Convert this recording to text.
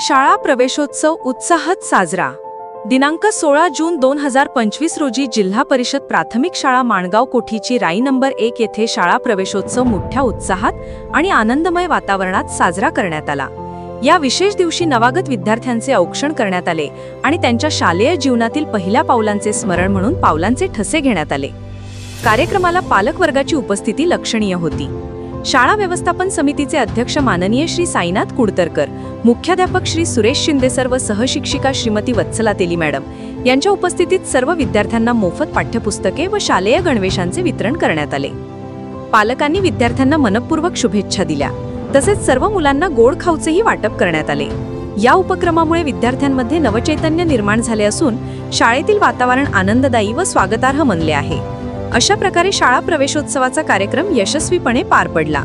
शाळा प्रवेशोत्सव उत्साहात साजरा. दिनांक सोळा जून दोन हजार पंचवीस रोजी जिल्हा परिषद प्राथमिक शाळा माणगाव कोठीची राई नंबर एक येथे शाळा प्रवेशोत्सव मोठ्या उत्साहात आणि आनंदमय वातावरणात साजरा करण्यात आला. या विशेष दिवशी नवागत विद्यार्थ्यांचे औक्षण करण्यात आले आणि त्यांच्या शालेय जीवनातील पहिल्या पावलांचे स्मरण म्हणून पावलांचे ठसे घेण्यात आले. कार्यक्रमाला पालकवर्गाची उपस्थिती लक्षणीय होती. शाळा व्यवस्थापन समितीचे अध्यक्ष माननीय श्री साईनाथ कुडतरकर मुख्याध्यापक श्री सुरेश शिंदेसर व सहशिक्षिका श्रीमती वत्सला तेली मॅडम यांच्या उपस्थितीत सर्व विद्यार्थ्यांना मोफत पाठ्यपुस्तके व शालेय गणवेशांचे वितरण करण्यात आले. पालकांनी विद्यार्थ्यांना मनपूर्वक शुभेच्छा दिल्या. तसेच सर्व मुलांना गोड खाऊचेही वाटप करण्यात आले. या उपक्रमामुळे विद्यार्थ्यांमध्ये नवचैतन्य निर्माण झाले असून शाळेतील वातावरण आनंददायी व स्वागतार्ह बनले आहे. अशा प्रकारे शाळा प्रवेशोत्सवाचा कार्यक्रम यशस्वीपणे पार पडला.